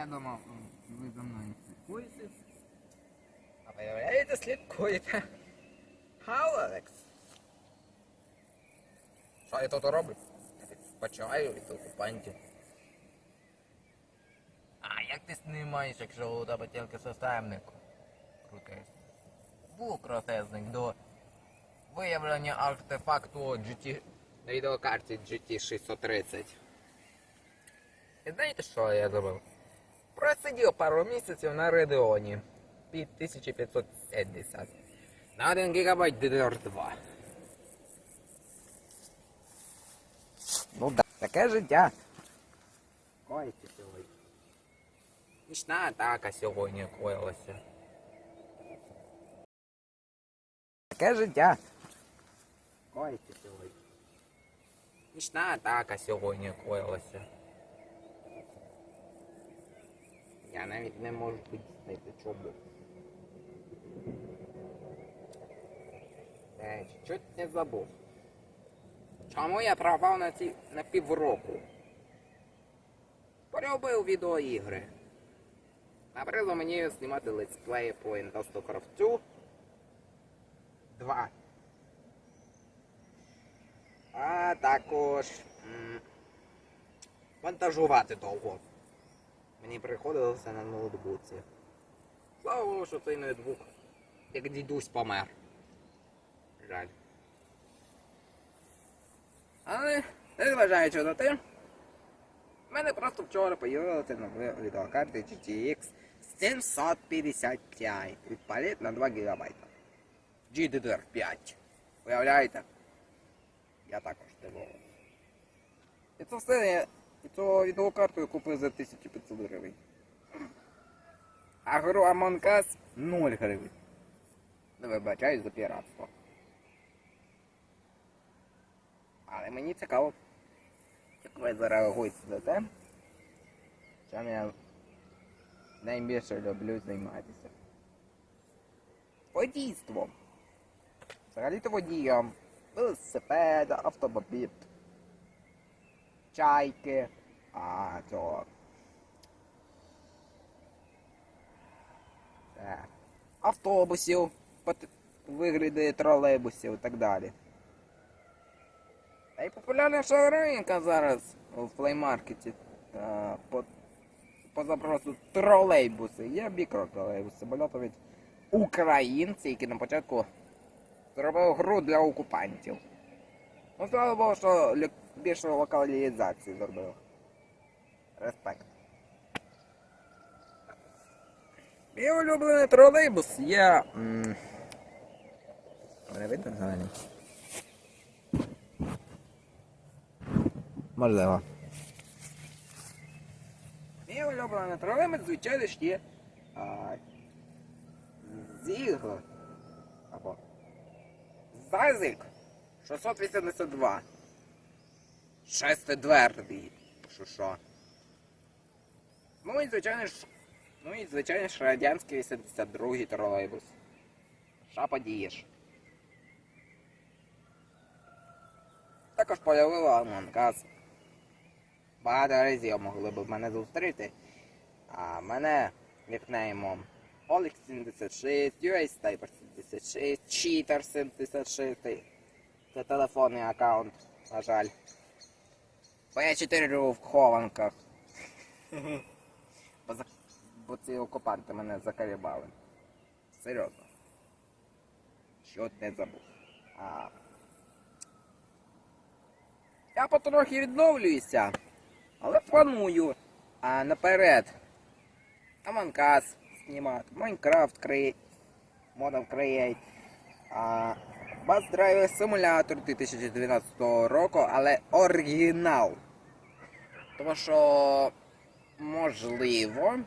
я думав, ви за мною слідкуєте. А виявляєте, слідкуєте. Алекс. Що я тут роблю? Почаю від окупантів. А як ти знімаєш, якщо у тебе тільки системник? Крутий. Був крутезник до виявлення артефакту GT на відеокарті GT630. І знаєте, що я зробив? Просидів пару місяців на Radeon під 1570 на 1 ГБ DDR2. Ну да, таке життя. Койте сьогодні. Нічна атака сьогодні коїлася. Таке життя. Койте сьогодні. Нічна атака сьогодні коїлася. Я навіть не можу пояснити, чому. Чуть не забув. Чому я пропав на ці на півроку? Полюбив відеоігри. Набрило мені знімати летсплеї по Industrial Craft 2. А також м, вантажувати довго. Мені приходилося на ноутбуці. Слава Богу, що цей ноутбук, як дідусь помер. Жаль. Але, незважаючи на те, в мене просто вчора появилася нова відеокарта GTX 750 Ti. Відпалить на 2 ГБ. GDDR5. Уявляєте? Я також дивований. І це все і цю відеокарту я купив за 1500 гривень. А гру Among Us 0 гривень. Не вибачаюсь за піратство. Але мені цікаво, як ви зареагуєте на те, чим я найбільше люблю займатися. Водійством. Взагалі-то водієм. Велосипеда, автомобіль чайки, а цього. е, Автобусів, вигляди тролейбусів і так далі. Й ринка зараз в плеймаркеті по, по запросу тролейбуси. Є мікротролейбуси, бо навіть українці, які на початку зробили гру для окупантів. Ну, слава Богу, що більше локалізації зробив. Респект. Мій улюблений тролейбус є. м, Не видно взагалі? Можливо. Мій улюблений тролейбус, звичайно, ж є. Зіг. Або. Зазик 682. Шестидверний. Що що? Ну і звичайно ж. Ну і звичайно ж радянський 82-й тролейбус. Що подієш? Також появила Among Багато разів могли б мене зустріти. А мене нікнеймом Олег 76, US Typer 76, Cheater 76. Це телефонний аккаунт, на жаль. Бо я 4 в хованках. бо, за... бо ці окупанти мене закарібали. Серйозно. Що не забув. А... Я потрохи відновлююся, але планую а, наперед. Us знімати, Minecraft Create, Model Create, а, Bus Driver Simulator 2012 року, але оригінал. Тому що можливо